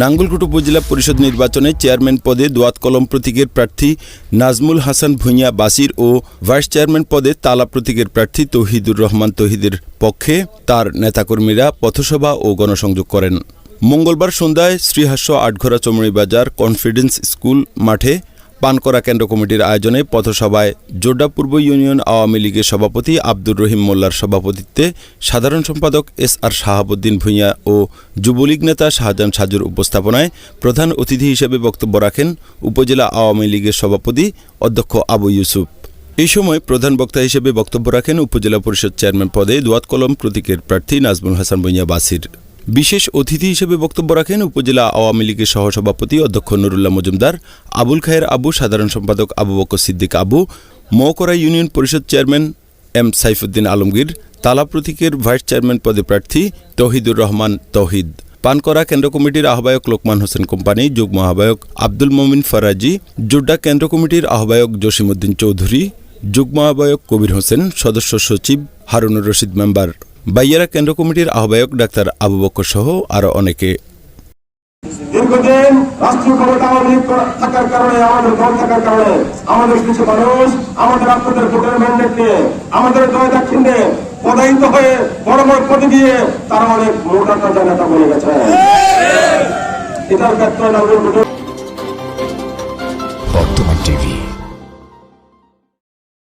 নাঙ্গলকোট উপজেলা পরিষদ নির্বাচনে চেয়ারম্যান পদে দোয়াত কলম প্রতীকের প্রার্থী নাজমুল হাসান ভুঁইয়া বাসির ও ভাইস চেয়ারম্যান পদে তালা প্রতীকের প্রার্থী তহিদুর রহমান তহিদের পক্ষে তার নেতাকর্মীরা পথসভা ও গণসংযোগ করেন। মঙ্গলবার সন্ধ্যায় শ্রীহাস্য আটঘরা চমড়ি বাজার কনফিডেন্স স্কুল মাঠে পানকরা কেন্দ্র কমিটির আয়োজনে পথসভায় জোড্ডা পূর্ব ইউনিয়ন আওয়ামী লীগের সভাপতি আব্দুর রহিম মোল্লার সভাপতিত্বে সাধারণ সম্পাদক এস আর শাহাবুদ্দিন ভূঁইয়া ও যুবলীগ নেতা শাহজাহান সাজুর উপস্থাপনায় প্রধান অতিথি হিসেবে বক্তব্য রাখেন উপজেলা আওয়ামী লীগের সভাপতি অধ্যক্ষ আবু ইউসুফ। এই সময় প্রধান বক্তা হিসেবে বক্তব্য রাখেন উপজেলা পরিষদ চেয়ারম্যান পদে দোয়াত কলম প্রতীকের প্রার্থী নাজমুল হাসান ভূঁইয়া বাসির। বিশেষ অতিথি হিসেবে বক্তব্য রাখেন উপজেলা আওয়ামী লীগের সহসভাপতি অধ্যক্ষ নুরুল্লাহ মজুমদার, আবুল খায়ের আবু, সাধারণ সম্পাদক Abu Bakar Siddique Abu Moukara union parishad chairman M Saifuddin Alamgir, তালা প্রতীকের ভাইস চেয়ারম্যান পদে প্রার্থী তহিদুর রহমান তহিদ। পানকরা কেন্দ্র কমিটির আহ্বায়ক লোকমান হোসেন কোম্পানি, যুগ্ম আহ্বায়ক আব্দুল মমিন ফরাজি, জোড্ডা কেন্দ্র কমিটির আহ্বায়ক জসিমউদ্দিন চৌধুরী, যুগ্ম আহ্বায়ক কবির হোসেন, সদস্য সচিব হারুনুর রশিদ মেম্বার। বাইয়ারা কেন্দ্র কমিটির আহ্বায়ক ডাক্তার আবু বক্কর সহ আরও অনেকে। দীর্ঘদিন রাষ্ট্রীয় ক্ষমতা আওয়ামী থাকার কারণে আমাদের দল থাকার কারণে আমাদের কিছু মানুষ আমাদের আপনাদের ভোটের ম্যান্ডেট নিয়ে আমাদের জয় দাক্ষিণ পদায়িত হয়ে বড় বড় পদে গিয়ে তারা অনেক মোটা তাজা নেতা বলে গেছে। এটার ক্ষেত্রে বর্তমান টিভি।